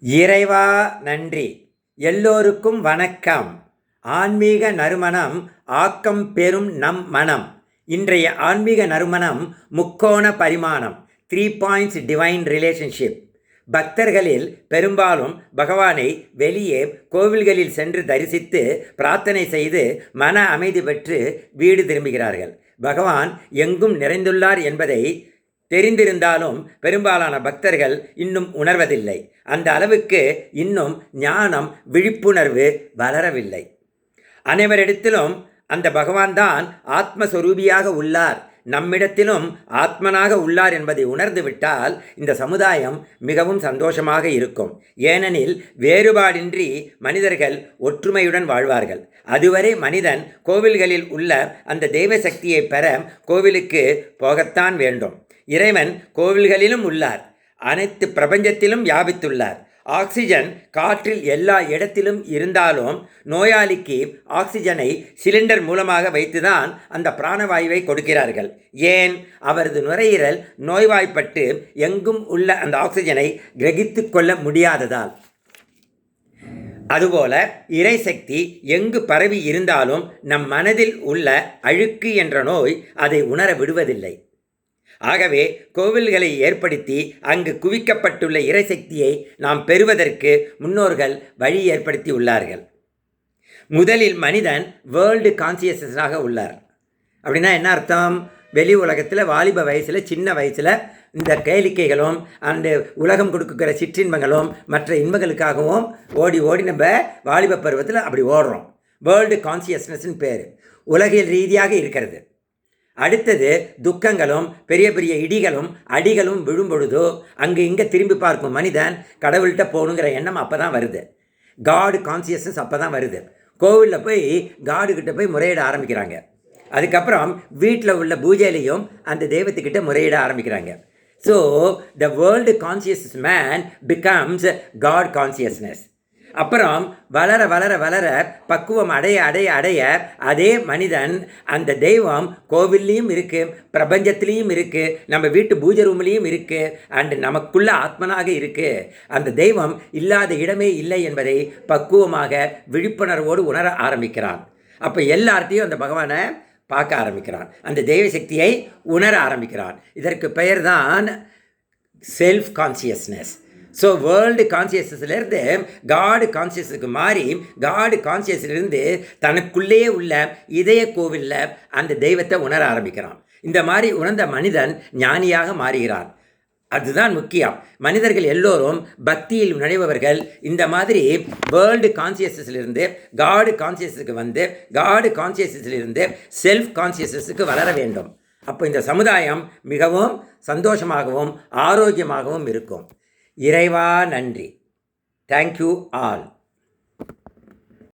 இறைவா நன்றி. எல்லோருக்கும் வணக்கம். ஆன்மீக நறுமணம் ஆக்கம் பெறும் நம் மனம். இன்றைய ஆன்மீக நறுமணம் முக்கோண பரிமாணம் த்ரீ பாயிண்ட்ஸ் டிவைன் ரிலேஷன்ஷிப் பக்தர்களில் பெரும்பாலும் பகவானை வெளியே கோவில்களில் சென்று தரிசித்து பிரார்த்தனை செய்து மன அமைதி பெற்று வீடு திரும்புகிறார்கள். பகவான் எங்கும் நிறைந்துள்ளார் என்பதை தெரிந்திருந்தாலும் பெரும்பாலான பக்தர்கள் இன்னும் உணர்வதில்லை. அந்த அளவுக்கு இன்னும் ஞானம் விழிப்புணர்வு வளரவில்லை. அனைவரிடத்திலும் அந்த பகவான் தான் ஆத்மஸ்வரூபியாக உள்ளார். நம்மிடத்திலும் ஆத்மனாக உள்ளார் என்பதை உணர்ந்துவிட்டால் இந்த சமுதாயம் மிகவும் சந்தோஷமாக இருக்கும். ஏனெனில் வேறுபாடின்றி மனிதர்கள் ஒற்றுமையுடன் வாழ்வார்கள். அதுவரை மனிதன் கோவில்களில் உள்ள அந்த தெய்வ சக்தியை பெற கோவிலுக்கு போகத்தான் வேண்டும். இறைவன் கோவில்களிலும் உள்ளார். அனைத்து பிரபஞ்சத்திலும் வியாபித்துள்ளார். ஆக்சிஜன் காற்றில் எல்லா இடத்திலும் இருந்தாலும் நோயாளிக்கு ஆக்சிஜனை சிலிண்டர் மூலமாக வைத்துதான் அந்த பிராணவாயுவை கொடுக்கிறார்கள். ஏன்? அவரது நுரையீரல் நோய்வாய்ப்பட்டு எங்கும் உள்ள அந்த ஆக்சிஜனை கிரகித்து கொள்ள முடியாததால். அதுபோல இறைசக்தி எங்கு பரவி இருந்தாலும் நம் மனதில் உள்ள அழுக்கு என்ற நோய் அதை உணர விடுவதில்லை. ஆகவே கோவில்களை ஏற்படுத்தி அங்கு குவிக்கப்பட்டுள்ள இறைசக்தியை நாம் பெறுவதற்கு முன்னோர்கள் வழி ஏற்படுத்தி உள்ளார்கள். முதலில் மனிதன் வேர்ல்டு கான்சியஸாக உள்ளார். அப்படின்னா என்ன அர்த்தம்? வெளி உலகத்தில் வாலிப வயசில் சின்ன வயசில் இந்த கேளிக்கைகளும் அந்த உலகம் கொடுக்குற சிற்றின்பங்களும் மற்ற இன்பங்களுக்காகவும் ஓடி ஓடி நம்ம வாலிப பருவத்தில் அப்படி ஓடுறோம். வேர்ல்டு கான்சியஸ்னஸ்ன்னு பேர். உலகில் ரீதியாக இருக்கிறது. அடுத்தது துக்கங்களும் பெரிய பெரிய இடிகளும் அடிகளும் விழும்பொழுதோ அங்கு அங்கே இங்கே திரும்பி பார்க்கும் மனிதன் கடவுள்கிட்ட போகணுங்கிற எண்ணம் அப்போ தான் வருது. காடு கான்சியஸ்னஸ் அப்போ தான் வருது. கோவிலில் போய் காடுகிட்ட போய் முறையிட ஆரம்பிக்கிறாங்க. அதுக்கப்புறம் வீட்டில் உள்ள பூஜையிலையும் அந்த தெய்வத்துக்கிட்ட முறையிட ஆரம்பிக்கிறாங்க. So the world conscious man becomes god consciousness அப்புறம் வளர வளர வளர பக்குவம் அடைய அடைய அடைய அதே மனிதன் அந்த தெய்வம் கோவில்லையும் இருக்குது பிரபஞ்சத்திலையும் இருக்குது நம்ம வீட்டு பூஜை ரூம்லேயும் இருக்குது அண்டு நமக்குள்ள ஆத்மனாக இருக்குது அந்த தெய்வம் இல்லாத இடமே இல்லை என்பதை பக்குவமாக விழிப்புணர்வோடு உணர ஆரம்பிக்கிறான். அப்போ எல்லார்ட்டையும் அந்த பகவானை பார்க்க ஆரம்பிக்கிறான். அந்த தெய்வ சக்தியை உணர ஆரம்பிக்கிறான். இதற்கு பெயர் தான் செல்ஃப் கான்சியஸ்னஸ் ஸோ வேர்ல்டு கான்சியஸ்னஸ்லேருந்து காடு கான்சியஸுக்கு மாறி காடு கான்சியஸ்லேருந்து தனக்குள்ளேயே உள்ள இதய கோவிலில் அந்த தெய்வத்தை உணர ஆரம்பிக்கிறான். இந்த மாதிரி உணர்ந்த மனிதன் ஞானியாக மாறுகிறான். அதுதான் முக்கியம். மனிதர்கள் எல்லோரும் பக்தியில் நுழைபவர்கள். இந்த மாதிரி வேர்ல்டு கான்சியஸஸ்லேருந்து காடு கான்சியஸுக்கு வந்து காடு கான்சியஸஸ்லேருந்து செல்ஃப் கான்சியஸஸுக்கு வளர வேண்டும். அப்போ இந்த சமுதாயம் மிகவும் சந்தோஷமாகவும் ஆரோக்கியமாகவும் இருக்கும். இறைவா நன்றி. Thank you all